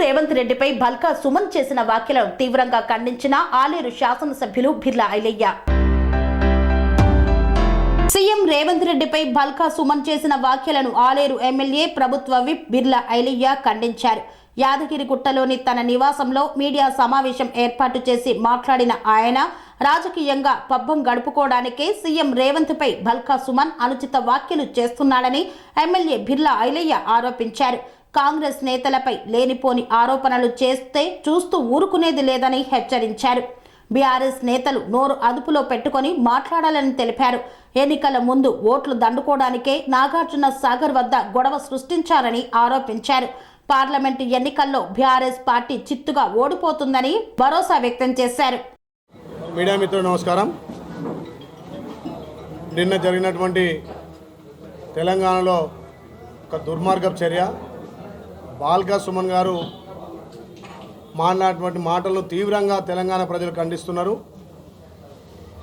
రేవంత్ రెడ్డిపై బల్కా సుమన్ చేసిన వ్యాఖ్యలను తీవ్రంగా ఖండించిన ఆలేరు శాసనసభ్యులు బిర్లా ఐలయ్య. సీఎం రేవంత్ రెడ్డిపై బల్కా సుమన్ చేసిన వ్యాఖ్యలను ఆలేరు ఎమ్మెల్యే ప్రభుత్వ విప్ బిర్లా ఐలయ్య ఖండించారు. యాదగిరిగుట్టలోని తన నివాసంలో మీడియా సమావేశం ఏర్పాటు చేసి మాట్లాడిన ఆయన రాజకీయంగా పబ్బం గడుపుకోవడానికే సీఎం రేవంత్ పై బల్కా సుమన్ అనుచిత వ్యాఖ్యలు చేస్తున్నాడని ఎమ్మెల్యే బిర్లా ఐలయ్య ఆరోపించారు. కాంగ్రెస్ నేతలపై లేనిపోని ఆరోపణలు చేస్తే చూస్తూ ఊరుకునేది లేదని హెచ్చరించారు. బీఆర్ఎస్ నేతలు నోరు అదుపులో పెట్టుకొని మాట్లాడాలని తెలిపారు. ఎన్నికల ముందు ఓట్లు దండుకోవడానికే నాగార్జున సాగర్ వద్ద గొడవ సృష్టించారని ఆరోపించారు. పార్లమెంటు ఎన్నికల్లో బీఆర్ఎస్ పార్టీ చిత్తుగా ఓడిపోతుందని భరోసా వ్యక్తం చేశారు. మీడియా మిత్రులు నమస్కారం. నిన్న జరిగినటువంటి తెలంగాణలో ఒక దుర్మార్గపు చర్య. బాల్కా సుమన్ గారు మాట్లాడినటువంటి మాటలను తీవ్రంగా తెలంగాణ ప్రజలు ఖండిస్తున్నారు.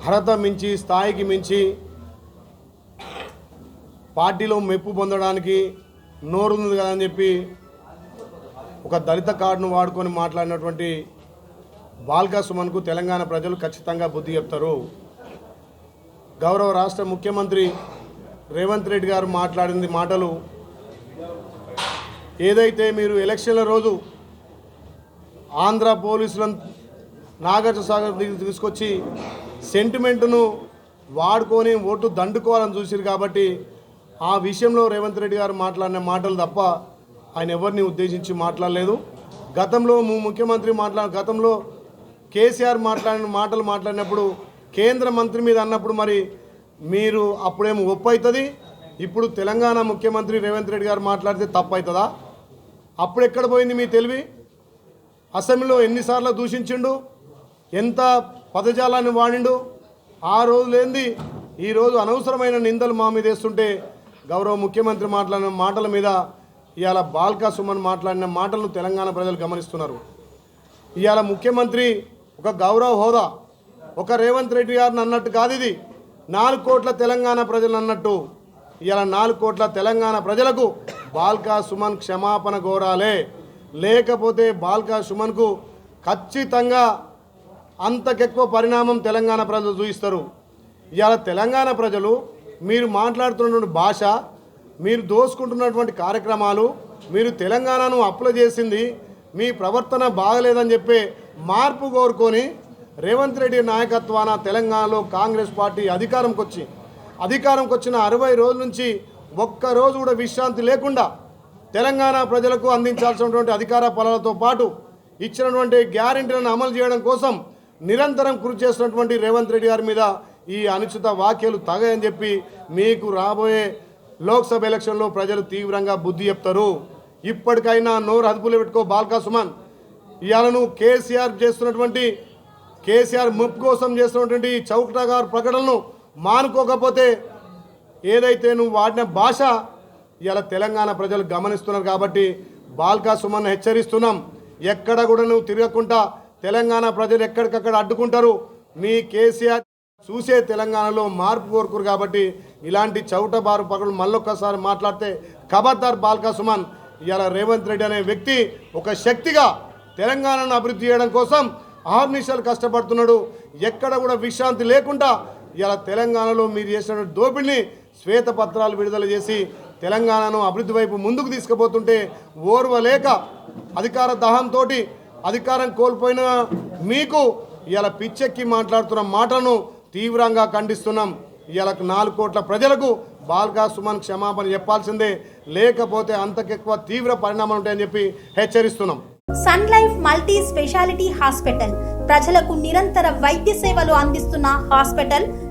అర్హత మించి స్థాయికి మించి పార్టీలో మెప్పు పొందడానికి నోరుంది కదా అని చెప్పి ఒక దళిత కార్డును వాడుకొని మాట్లాడినటువంటి బాల్కా సుమన్కు తెలంగాణ ప్రజలు ఖచ్చితంగా బుద్ధి చెప్తారు. గౌరవ రాష్ట్ర ముఖ్యమంత్రి రేవంత్ రెడ్డి గారు మాట్లాడింది మాటలు ఏదైతే మీరు ఎలక్షన్ల రోజు ఆంధ్ర పోలీసులను నాగార్జున సాగర్ దగ్గర తీసుకొచ్చి సెంటిమెంట్ను వాడుకొని ఓటు దండుకోవాలని చూసిరు కాబట్టి ఆ విషయంలో రేవంత్ రెడ్డి గారు మాట్లాడిన మాటలు తప్ప ఆయన ఎవరిని ఉద్దేశించి మాట్లాడలేదు. గతంలో ము- ముఖ్యమంత్రి మాట్లాడ గతంలో కేసీఆర్ మాట్లాడిన మాటలు మాట్లాడినప్పుడు కేంద్ర మంత్రి మీద అన్నప్పుడు మరి మీరు అప్పుడేమో ఒప్పు అవుతుంది ఇప్పుడు తెలంగాణ ముఖ్యమంత్రి రేవంత్ రెడ్డి గారు మాట్లాడితే తప్పు అవుతుందా అప్పుడు ఎక్కడ పోయింది మీ తెలివి? అసెంబ్లీలో ఎన్నిసార్లు దూషించిండు? ఎంత పదజాలాన్ని వాడిండు? ఆ రోజులేంది ఈరోజు అనవసరమైన నిందలు మా మీద వేస్తుంటే గౌరవ ముఖ్యమంత్రి మాట్లాడిన మాటల మీద ఇవాళ బాల్కా సుమన్ మాట్లాడిన మాటలను తెలంగాణ ప్రజలు గమనిస్తున్నారు. ఇవాళ ముఖ్యమంత్రి ఒక గౌరవ హోదా ఒక రేవంత్ రెడ్డి గారిని అన్నట్టు కాదు ఇది. నాలుగు కోట్ల తెలంగాణ ప్రజలు అన్నట్టు. ఇవాళ నాలుగు కోట్ల తెలంగాణ ప్రజలకు బాల్కా సుమన్ క్షమాపణ కోరాలే. లేకపోతే బాల్కా సుమన్కు ఖచ్చితంగా అంతకెక్కువ పరిణామం తెలంగాణ ప్రజలు చూపిస్తారు ఇవాళ తెలంగాణ ప్రజలు మీరు మాట్లాడుతున్నటువంటి భాష మీరు దోసుకుంటున్నటువంటి కార్యక్రమాలు మీరు తెలంగాణను అప్లై చేసింది మీ ప్రవర్తన బాగలేదని చెప్పి మార్పు కోరుకొని రేవంత్ రెడ్డి నాయకత్వాన తెలంగాణలో కాంగ్రెస్ పార్టీ అధికారంకి వచ్చి అధికారంకి వచ్చిన అరవై రోజుల నుంచి ఒక్కరోజు కూడా విశ్రాంతి లేకుండా తెలంగాణ ప్రజలకు అందించాల్సినటువంటి అధికార పనులతో పాటు ఇచ్చినటువంటి గ్యారెంటీలను అమలు చేయడం కోసం నిరంతరం కృషి చేస్తున్నటువంటి రేవంత్ రెడ్డి గారి మీద ఈ అనుచిత వ్యాఖ్యలు తగయని చెప్పి మీకు రాబోయే లోక్సభ ఎలక్షన్లో ప్రజలు తీవ్రంగా బుద్ధి చెప్తారు. ఇప్పటికైనా నోరు అదుపులో పెట్టుకో బాల్కా సుమన్. ఇవాళ నువ్వు కేసీఆర్ చేస్తున్నటువంటి కేసీఆర్ ముప్పు కోసం చేస్తున్నటువంటి చౌకటా గారు ప్రకటనను మానుకోకపోతే ఏదైతే నువ్వు వాడిన భాష ఇలా తెలంగాణ ప్రజలు గమనిస్తున్నారు కాబట్టి బాల్కా సుమన్ హెచ్చరిస్తున్నాం. ఎక్కడ కూడా నువ్వు తిరగకుండా తెలంగాణ ప్రజలు ఎక్కడికక్కడ అడ్డుకుంటారు. మీ కేసీఆర్ చూసే తెలంగాణలో మార్పు కోరుకురు కాబట్టి ఇలాంటి చౌటబారు పగలు మళ్ళొక్కసారి మాట్లాడితే ఖబర్దార్ బాల్కా సుమన్ ఇలా రేవంత్ రెడ్డి అనే వ్యక్తి ఒక శక్తిగా తెలంగాణను అభివృద్ధి చేయడం కోసం ఆర్నిషాలు కష్టపడుతున్నాడు. ఎక్కడ కూడా విశ్రాంతి లేకుండా ఇలా తెలంగాణలో మీరు చేసిన దోపిడిని శ్వేతపత్రాలు విడుదల చేసి తెలంగాణను అభివృద్ధి వైపు ముందుకు తీసుకుపోతుంటే ఓర్వలేక అధికార దహంతో అధికారం కోల్పోయిన మీకు ఇలా పిచ్చెక్కి మాట్లాడుతున్న మాటను తీవ్రంగా ఖండిస్తున్నాం. ఇలా నాలుగు కోట్ల ప్రజలకు బాల్కా సుమన్ క్షమాపణ చెప్పాల్సిందే. లేకపోతే అంతకెక్కువ తీవ్ర పరిణామాలు ఉంటాయని చెప్పి హెచ్చరిస్తున్నాం. Sun Life multi speciality hospital. ప్రజలకు నిరంతర వైద్య సేవలు అందిస్తున్న హాస్పిటల్